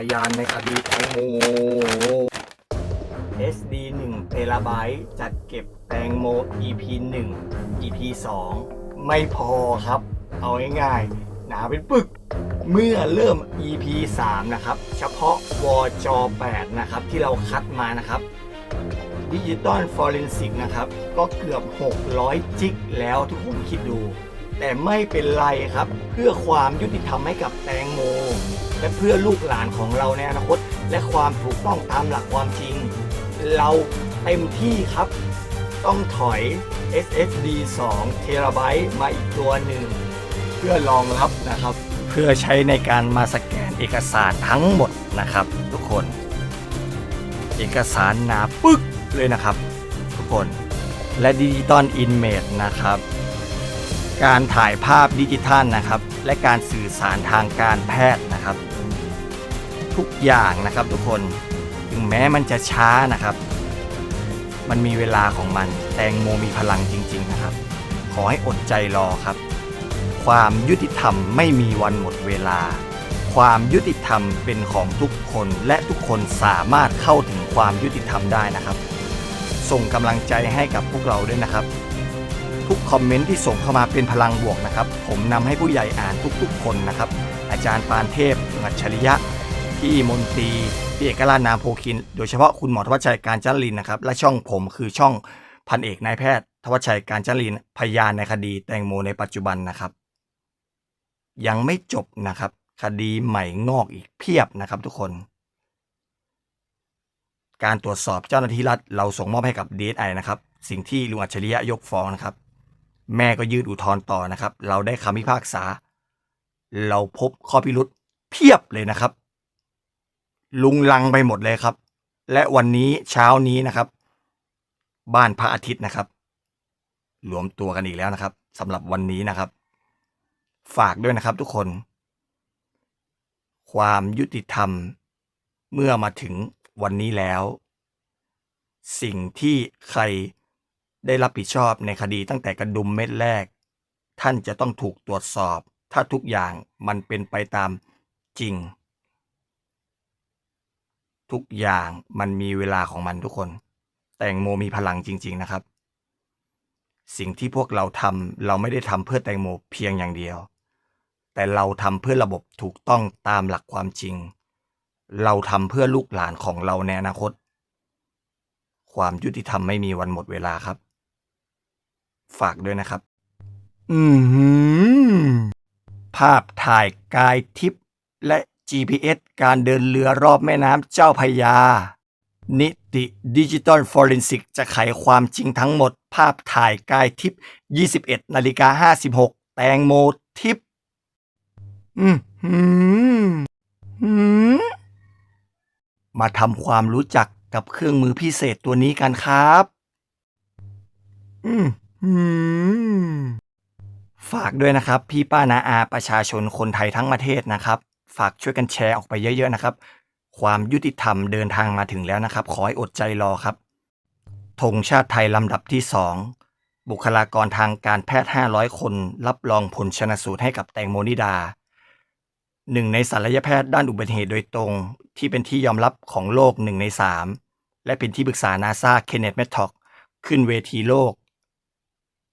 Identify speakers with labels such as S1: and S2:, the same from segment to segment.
S1: พยานในคดีแตงโม SD 1เทราไบต์จัดเก็บแตงโม EP 1 EP 2 ไม่พอครับ เอาง่ายๆหนาเป็นปึก เมื่อเริ่ม EP 3 นะครับ เฉพาะวจ8นะครับ ที่เราคัดมานะครับดิจิตอลฟอเรนซิกนะครับ ก็เกือบ 600 จิกแล้วทุกคนคิดดู แต่ไม่เป็นไรครับ เพื่อความยุติธรรมให้กับแตงโม และเพื่อลูกหลานของเราในอนาคต และความถูกต้องตามหลักความจริง เราเต็มที่ครับ ต้องถอย SSD 2เทราไบต์มาอีกตัวหนึ่ง เพื่อรองรับนะครับ เพื่อใช้ในการมาสแกนเอกสารทั้งหมดนะครับ ทุกคน เอกสารหนาปึ๊กเลยนะครับ ทุกคนและดิจิตอลอินเมจนะครับ การถ่ายภาพดิจิทัลนะครับ และการสื่อสารทางการแพทย์นะครับ ทุกอย่างนะครับทุกคนถึงแม้มันจะช้านะครับ มันมีเวลาของมัน แตงโมมีพลังจริง ๆ นะครับ ขอให้อดใจรอครับ ความยุติธรรมไม่มีวันหมดเวลา ความยุติธรรมเป็นของทุกคนและทุกคนสามารถเข้าถึงความยุติธรรมได้นะครับ ส่งกำลังใจให้กับพวกเราด้วยนะครับ ทุกคอมเมนต์ที่ส่งเข้ามาเป็นพลังบวกนะครับ ผมนำให้ผู้ใหญ่อ่านทุกๆ คนนะครับ อาจารย์ปานเทพอัจฉริยะ พี่มนตรีพี่เอกราชนามโพคิน โดยเฉพาะคุณหมอทวัชชัยการจันลินนะครับ และช่องผมคือช่องพันเอกนายแพทย์ ทวัชชัยการจันลิน พยานในคดีแตงโมในปัจจุบันนะครับ ยังไม่จบนะครับ คดีใหม่งอกอีกเพียบนะครับทุกคน การตรวจสอบเจ้าหน้าที่รัฐเราส่งมอบให้กับ DSI นะครับ สิ่งที่ลุงอัจฉริยะยกฟ้องนะครับ แม่ก็ยื่นอุทธรณ์ต่อนะครับ เราได้คำพิพากษา เราพบข้อพิรุษเพียบเลยนะครับ ลุงลังไปหมดเลยครับ และวันนี้เช้านี้นะครับ บ้านพระอาทิตย์นะครับรวมตัวกันอีกแล้วนะครับสำหรับวันนี้นะครับ ฝากด้วยนะครับทุกคน ความยุติธรรมเมื่อมาถึงวันนี้แล้ว สิ่งที่ใคร ได้รับผิดชอบในคดีตั้งแต่กระดุมเม็ดแรก ท่านจะต้องถูกตรวจสอบ ถ้าทุกอย่างมันเป็นไปตามจริง ทุกอย่างมันมีเวลาของมันทุกคน แตงโมมีพลังจริง ๆนะครับ สิ่งที่พวกเราทำเราไม่ได้ทำเพื่อแตงโมเพียงอย่างเดียว แต่เราทำเพื่อระบบถูกต้องตามหลักความจริง เราทำเพื่อลูกหลานของเราในอนาคตความยุติธรรมไม่มีวันหมดเวลาครับ ฝากด้วยนะครับ อือหือภาพถ่ายกายทิพย์และ GPS การเดินเรือรอบแม่น้ำเจ้าพยา นิติดิจิตอลฟอเรนซิกจะไขความจริงทั้งหมด ภาพถ่ายกายทิพย์21นาฬิกา56 แตงโมทิพย์อืมหืมหืมมาทำความรู้จักกับเครื่องมือพิเศษตัวนี้กันครับ อืมากด้วยนะครับ พี่ป้านาอาประชาชนคนไทยทั้งประเทศนะครับ ฝากช่วยกันแชร์ออกไปเยอะๆนะครับ ความยุติธรรมเดินทางมาถึงแล้วนะครับ ขอให้อดใจรอครับธงชาติไทยลำดับที่ 2 บุคลากรทางการแพทย์ 500 คน รับรองผลชนสูตรให้กับแตงโมนิดาหนึ่งในศัลยแพทย์ด้านอุบัติเหตุโดยตรง ที่เป็นที่ยอมรับของโลกหนึ่งใน3และเป็นที่ปรึกษานาซาเคนเนตแมทท็อกขึ้นเวทีโลก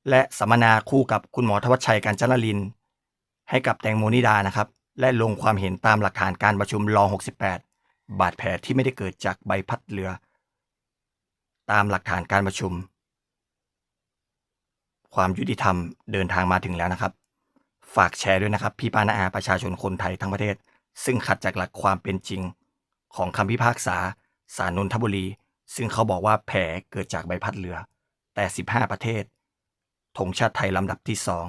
S1: และสัมมนาคู่กับคุณหมอทวัชชัยการจันลิน ให้กับแตงโมนิดานะครับ และลงความเห็นตามหลักฐานการประชุมรอง 68 บาดแผลที่ไม่ได้เกิดจากใบพัดเรือ ตามหลักฐานการประชุม ความยุติธรรมเดินทางมาถึงแล้วนะครับ ฝากแชร์ด้วยนะครับ พี่ปานาอาประชาชนคนไทยทั้งประเทศ ซึ่งขัดจากหลักความเป็นจริง ของคำพิพากษาศาลนนทบุรี ซึ่งเขาบอกว่าแผลเกิดจากใบพัดเรือ แต่ 15 ประเทศ ธงชาติไทยลำดับที่สอง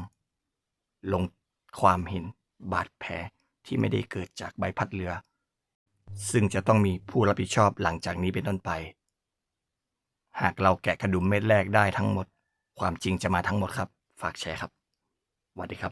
S1: ลงความเห็นบาดแผลที่ไม่ได้เกิดจากใบพัดเรือ ซึ่งจะต้องมีผู้รับผิดชอบหลังจากนี้เป็นต้นไป หากเราแกะกระดุมเม็ดแรกได้ทั้งหมด ความจริงจะมาทั้งหมดครับ ฝากแชร์ครับสวัสดีครับ